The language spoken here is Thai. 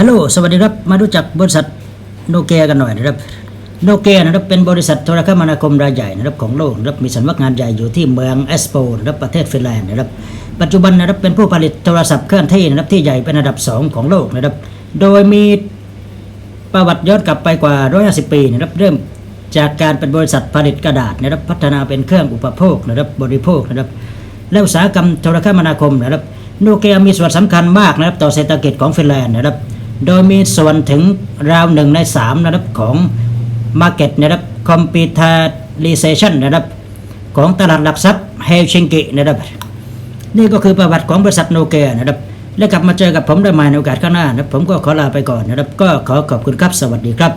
ฮัลโหล สวัสดีครับ มารู้จักบริษัทโนเกียกันหน่อยนะครับ โนเกียนะครับ เป็นบริษัทโทรคมนาคมรายใหญ่นะครับของโลกนะครับ มีสำนักงานใหญ่อยู่ที่เมืองเอสโปนะครับ ประเทศฟินแลนด์นะครับ ปัจจุบันนะครับ เป็นผู้ผลิตโทรศัพท์เคลื่อนที่นะครับที่ใหญ่เป็นอันดับสองของโลกนะครับ โดยมีประวัติย้อนกลับไปกว่า 150 ปีนะครับ เริ่มจากการเป็นบริษัทผลิตกระดาษนะครับ พัฒนาเป็นเครื่องอุปโภคนะครับบริโภคนะครับ และอุตสาหกรรมโทรคมนาคมนะครับ โนเกียมีส่วนสำคัญมากนะครับต่อเศรษฐกิจของฟินแลนด์นะครับ โดยมีส่วนถึงราวหนึ่งในสามนะครับของ Market นะครับ Computerization นะครับของตลาดหลักทรัพย์เฮลซิงกินะครับนี่ก็คือประวัติของบริษัทโนเกียนะครับ และกลับมาเจอกับผมได้ใหม่ในโอกาสข้างหน้านะผมก็ขอลาไปก่อนนะครับ ก็ขอขอบคุณครับสวัสดีครับ